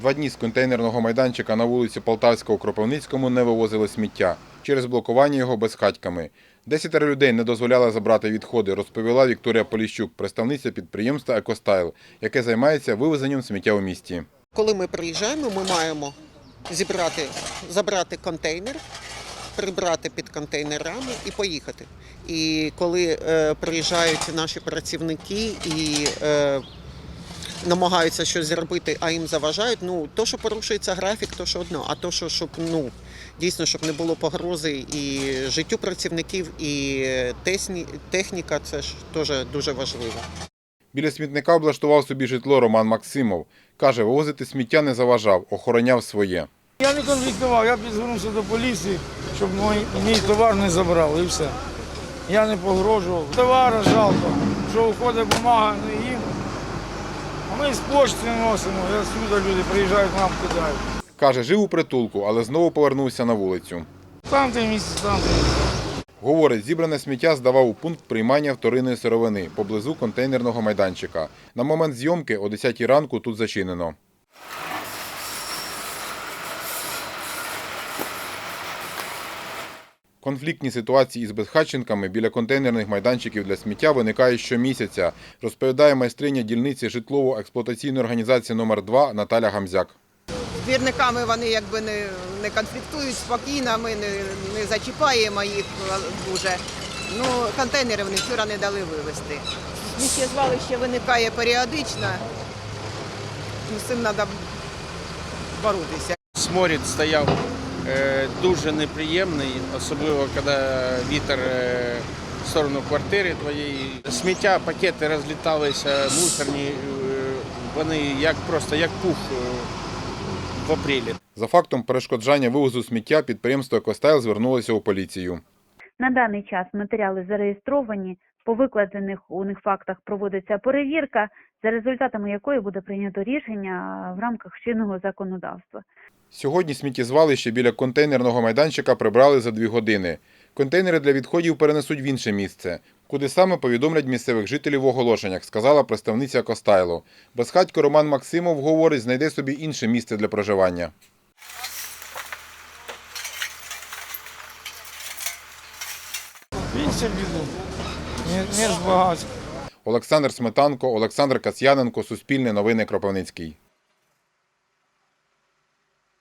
Два дні з контейнерного майданчика на вулиці Полтавська у Кропивницькому не вивозили сміття через блокування його безхатьками. Десятеро людей не дозволяли забрати відходи, розповіла Вікторія Поліщук, представниця підприємства «Екостайл», яке займається вивезенням сміття у місті. Коли ми приїжджаємо, ми маємо зібрати, забрати контейнер, прибрати під контейнерами і поїхати. І коли е, приїжджають наші працівники і е, намагаються щось зробити, а їм заважають, ну то, що порушується графік, то що одно, а то, що щоб ну дійсно щоб не було погрози і життю працівників, і тесні, техніка, це ж теж дуже важливо. Біля смітника облаштував собі житло Роман Максимов. Каже, вивозити сміття не заважав, охороняв своє. Я не конфліктував, я підзвернувся до поліції, щоб мій, мій товар не забрали і все. Я не погрожував. Товара жалко, що уходить бумага, з почти носимо, я сюди люди приїжджають, нам кидають. Каже, жив у притулку, але знову повернувся на вулицю. Там де місце, там де місце. Говорить, зібране сміття здавав у пункт приймання вторинної сировини поблизу контейнерного майданчика. На момент зйомки о 10 ранку тут зачинено. Конфліктні ситуації із безхатченками біля контейнерних майданчиків для сміття виникають щомісяця, розповідає майстриня дільниці житлово-експлуатаційної організації номер 2 Наталя Гамзяк. двірниками вони якби не, не конфліктують спокійно, ми не, не зачіпаємо їх дуже. Ну, контейнери вони вчора не дали вивезти. Сміттєзвалище виникає періодично, ну, з цим треба боротися. Сморід стояв дуже неприємний, особливо коли вітер е, в сторону квартири твоєї. Сміття, пакети розліталися, мусорні, е, вони як просто як пух е, в апрелі. За фактом перешкоджання вивозу сміття підприємство «Екостайл» звернулося у поліцію. На даний час матеріали зареєстровані. По викладених у них фактах проводиться перевірка, за результатами якої буде прийнято рішення в рамках чинного законодавства. Сьогодні сміттєзвалище біля контейнерного майданчика прибрали за дві години. Контейнери для відходів перенесуть в інше місце, куди саме повідомлять місцевих жителів в оголошеннях, сказала представниця Костайло. Безхатько Роман Максимов говорить, знайде собі інше місце для проживання. Більше біду. Не, не. Олександр Сметанко, Олександр Касьяненко, Суспільне новини Кропивницький.